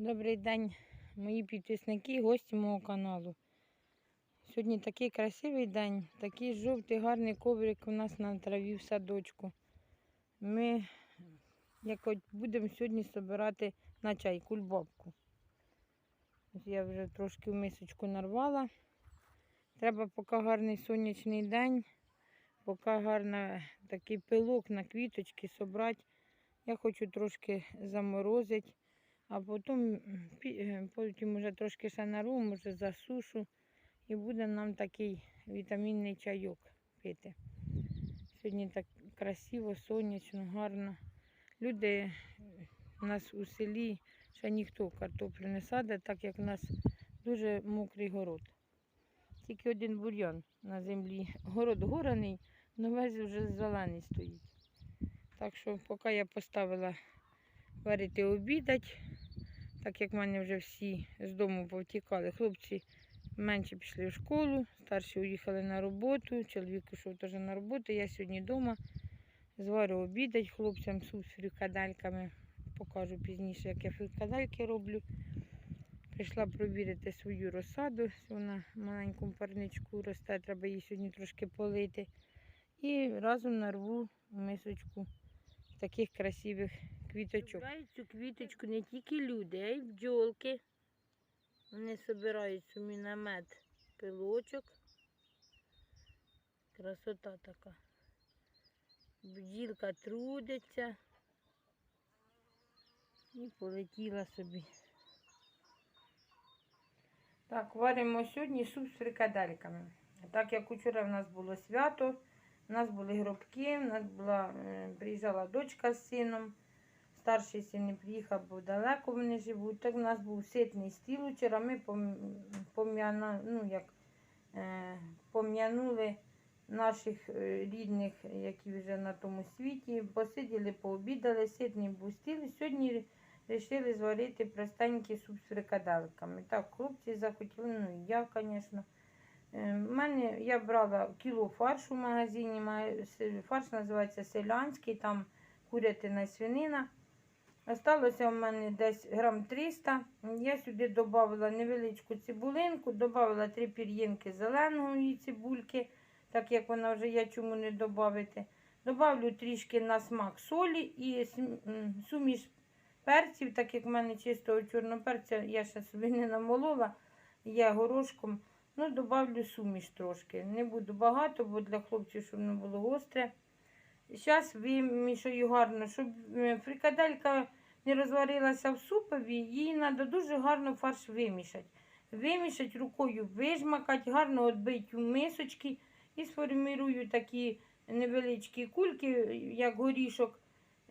Добрий день, мої підписники, гості мого каналу. Сьогодні такий красивий день, такий жовтий гарний коврик у нас на траві в садочку. Ми як будемо сьогодні збирати на чай кульбабку. Я вже трошки в мисочку нарвала. Треба поки гарний сонячний день, поки гарний такий пилок на квіточки собрати. Я хочу трошки заморозити. А потім, е, потім вже трошки ще нару, може засушу. І буде нам такий вітамінний чайок пити. Сьогодні так красиво, сонячно, гарно. Люди е, у нас у селі ще ніхто картоплю не садить, так як у нас дуже мокрий город. Тільки один бур'ян на землі. Город гораний, але весь вже зелений стоїть. Так що поки я поставила варити обідать, так як в мене вже всі з дому повтікали. Хлопці менше пішли в школу, старші уїхали на роботу, чоловік пішов теж на роботу. Я сьогодні вдома зварю обідать хлопцям суп з фрикадельками. Покажу пізніше, як я фрикадельки роблю. Прийшла провірити свою розсаду. Вона в маленькому парничку росте, треба її сьогодні трошки полити. І разом нарву мисочку таких красивих квіточок. Збирають цю квіточку не тільки люди, а й бджолки. Вони збирають на мед пилочок. Красота така. Бджілка трудиться. І полетіла собі. Так, варимо сьогодні суп з фрикадельками. Так як учора в нас було свято, у нас були гробки, у нас була, приїжджала дочка з сином. Старший син не приїхав, бо далеко вони живуть. Так у нас був ситний стіл учора. Ми пом- пом'яна- ну, як, е, пом'янули наших е, рідних, які вже на тому світі. Посиділи, пообідали, ситний був стіл. Сьогодні вирішили зварити простенький суп з фрикадалками. Так, хлопці захотіли, ну і я, звісно. Е, в мене я брала кіло фаршу в магазині. Фарш називається селянський, там курятина, свинина. Осталося в мене десь грам 300. Я сюди додала невеличку цибулинку, додала три пір'їнки зеленої цибульки, так як вона вже є, чому не додати. Добавлю трішки на смак солі і суміш перців, так як в мене чистого чорного перця я ще собі не намолола, я горошком. Ну, добавлю суміш трошки. Не буду багато, бо для хлопців, щоб не було гостре. Зараз вимішаю гарно, щоб фрикаделька не розварилася в супові, їй треба дуже гарно фарш вимішати. Вимішати рукою, вижмакати, гарно відбити у мисочки і сформірую такі невеличкі кульки, як горішок.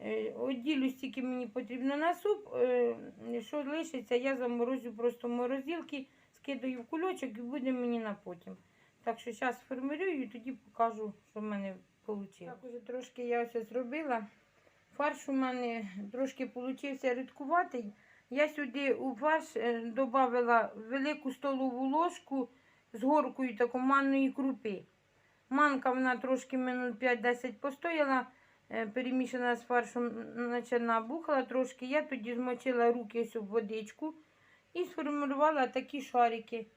Е, Оділю стільки мені потрібно на суп. е, Що лишиться, я заморозю просто в морозилки, скидаю в кульочок і буде мені на потім. Так що зараз формирую і тоді покажу, що в мене вийшло. Так, уже трошки я ось зробила. Фарш у мене трошки получився рідкуватий. Я сюди у фарш додала велику столову ложку з горкою такої манної крупи. Манка вона трошки минут 5-10 постояла, е, перемішана з фаршом, наче набухла трошки. Я тоді змочила руки в водичку і сформувала такі шарики.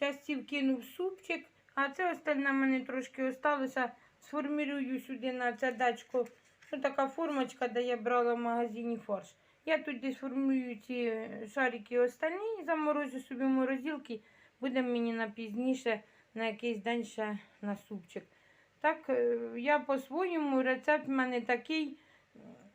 Зараз ці вкину в супчик, а це остальне мене трошки осталося. Сформірую сюди на це дачко. Така формочка, де я брала в магазині фарш. Я тоді сформую ці е, шарики остальні і заморозю собі в морозилки. Буде мені на пізніше, на якийсь день ще на супчик. Так, е, я по-своєму рецепт в мене такий.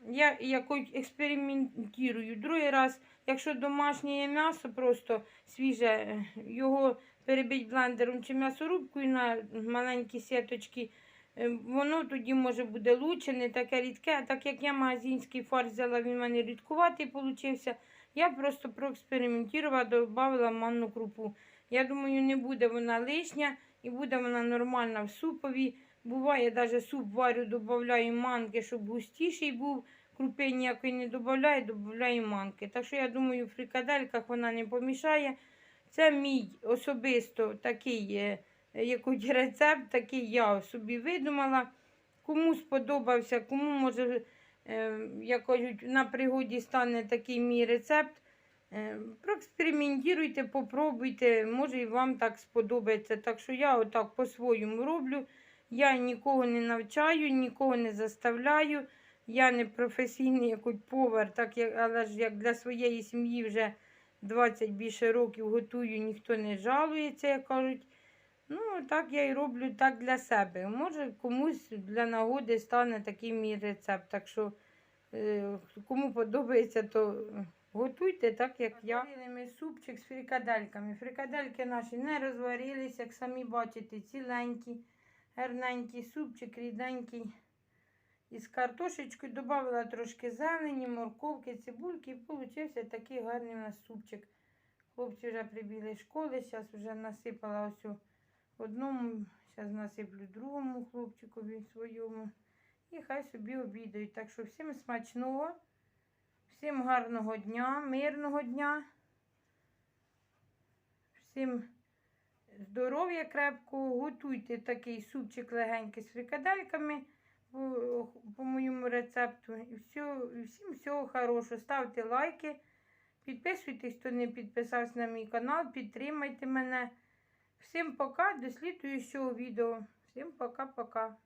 Я якось експериментую. Другий раз, якщо домашнє м'ясо, просто свіже, е, його перебить блендером чи м'ясорубкою на маленькі сіточки, воно тоді може буде лучше, не таке рідке. А так як я магазинський фарш взяла, він в мене рідкуватий получився. Я просто проекспериментувала, додала манну крупу. Я думаю, не буде вона лишня і буде вона нормальна в супові. Буває, навіть суп варю, додаю манки, щоб густіший був. Крупи ніякої не додаю, додаю манки. Так що я думаю, в фрикадельках вона не помішає. Це мій особисто такий е, якийсь рецепт, такий я собі видумала. Кому сподобався, кому може, е, як кажуть, на пригоді стане такий мій рецепт. Е, Проекспериментуйте, попробуйте, може і вам так сподобається. Так що я отак по-своєму роблю. Я нікого не навчаю, нікого не заставляю. Я не професійний якийсь повар, так але ж як для своєї сім'ї вже 20 більше років готую, ніхто не жалується, як кажуть. Ну, так я і роблю так для себе. Може, комусь для нагоди стане такий мій рецепт. Так що, е, кому подобається, то готуйте так, як я. Ми супчик з фрикадельками. Фрикадельки наші не розварились, як самі бачите, ціленькі, гарненький супчик, ріденький. Із картошечкою додавала трошки зелені, морковки, цибульки і получився такий гарний у нас супчик. Хлопці вже прибігли з школи, зараз вже насипала ось одному, зараз насиплю другому хлопчикові своєму. І хай собі обідають. Так що всім смачного, всім гарного дня, мирного дня, всім здоров'я крепкого. Готуйте такий супчик легенький з фрикадельками по, по моєму рецепту. І, все, всім всього хорошого. Ставте лайки, підписуйтесь, хто не підписався на мій канал, підтримайте мене. Всім пока, до слідуючого відео. Всім пока-пока.